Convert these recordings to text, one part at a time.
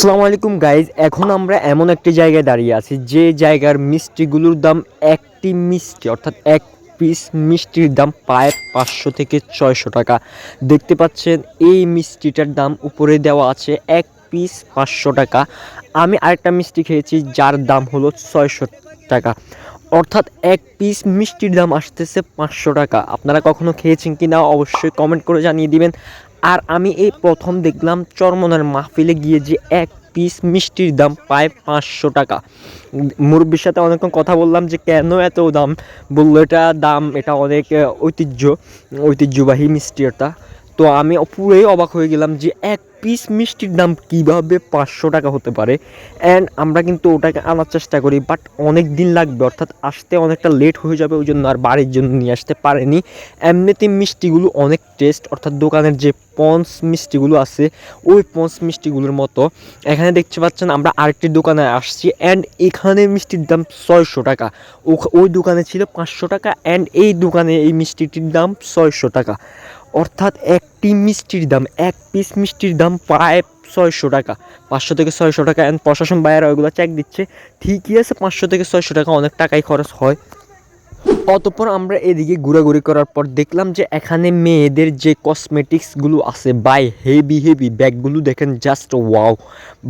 আসসালামু আলাইকুম গাইজ এখন আমরা এমন একটি জায়গায় দাঁড়িয়ে আছি, যে জায়গার মিষ্টিগুলোর দাম একটি মিষ্টি, অর্থাৎ এক পিস মিষ্টির দাম প্রায় পাঁচশো থেকে ছয়শো টাকা। দেখতে পাচ্ছেন, এই মিষ্টিটার দাম উপরে দেওয়া আছে এক পিস পাঁচশো টাকা। আমি আরেকটা মিষ্টি খেয়েছি, যার দাম হলো ছয়শো টাকা। অর্থাৎ এক পিস মিষ্টির দাম আসতেছে পাঁচশো টাকা। আপনারা কখনো খেয়েছেন কি না অবশ্যই কমেন্ট করে জানিয়ে দিবেন। আর আমি এই প্রথম দেখলাম চরমনার মাহফিলে গিয়ে যে এক পিস মিষ্টির দাম প্রায় পাঁচশো টাকা। মুরব্বীর সাথে অনেকক্ষণ কথা বললাম যে, কেন এত দাম? বলল, এটা দাম, এটা অনেক ঐতিহ্য, ঐতিহ্যবাহী মিষ্টি এটা। তো আমি পুরোই অবাক হয়ে গেলাম যে এক পিস মিষ্টির দাম কীভাবে পাঁচশো টাকা হতে পারে। অ্যান্ড আমরা কিন্তু ওটাকে আনার চেষ্টা করি বাট অনেক দিন লাগবে, অর্থাৎ আসতে অনেকটা লেট হয়ে যাবে, ওই জন্য আর বাড়ির জন্য নিয়ে আসতে পারেনি। এমনিতে মিষ্টিগুলো অনেক টেস্ট অর্থাৎ দোকানের যে পন্স মিষ্টিগুলো আছে, ওই পন্স মিষ্টিগুলোর মতো। এখানে দেখতে পাচ্ছেন, আমরা আরেকটি দোকানে আসছি অ্যান্ড এখানে মিষ্টির দাম ছয়শো টাকা। ওই দোকানে ছিল পাঁচশো টাকা অ্যান্ড এই দোকানে এই মিষ্টিটির দাম ছয়শো টাকা। অর্থাৎ একটি মিষ্টির দাম, এক পিস মিষ্টির দাম প্রায় ছয়শো টাকা। পাঁচশো থেকে ছয়শো টাকা। অ্যান্ড প্রশাসন বাইরে ওইগুলো চেক দিচ্ছে। ঠিকই আছে, পাঁচশো থেকে ছয়শো টাকা অনেক টাকাই খরচ হয়। অতঃপর আমরা এদিকে ঘোরাঘুরি করার পর দেখলাম যে এখানে মেয়েদের যে কসমেটিক্সগুলো আছে বাই হেভি হেভি ব্যাগগুলো দেখেন জাস্ট ওয়াও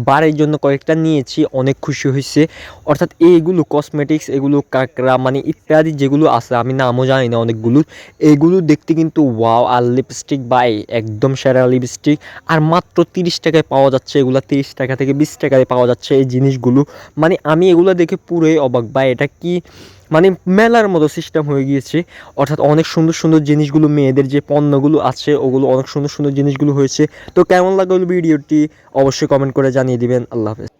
বারের জন্য কয়েকটা নিয়েছি, অনেক খুশি হয়েছে। অর্থাৎ এইগুলো কসমেটিক্স এগুলো কাঁকড়া মানে ইত্যাদি যেগুলো আছে, আমি নামও জানি না অনেকগুলো এগুলো দেখতে কিন্তু ওয়াও আর লিপস্টিক বাই একদম সেরা লিপস্টিক আর মাত্র তিরিশ টাকায় পাওয়া যাচ্ছে, এগুলো তিরিশ টাকা থেকে বিশ টাকায় পাওয়া যাচ্ছে এই জিনিসগুলো। মানে আমি এগুলো দেখে পুরোই অবাক, বা এটা কি মানে মেলার মতো সিস্টেম হয়ে গিয়েছে। অর্থাৎ অনেক সুন্দর সুন্দর জিনিসগুলো, মেয়েদের যে পণ্যগুলো আছে, ওগুলো অনেক সুন্দর সুন্দর জিনিসগুলো হয়েছে। তো কেমন লাগল ভিডিওটি? অবশ্যই কমেন্ট করে জানিয়ে দিবেন। আল্লাহ হাফেজ।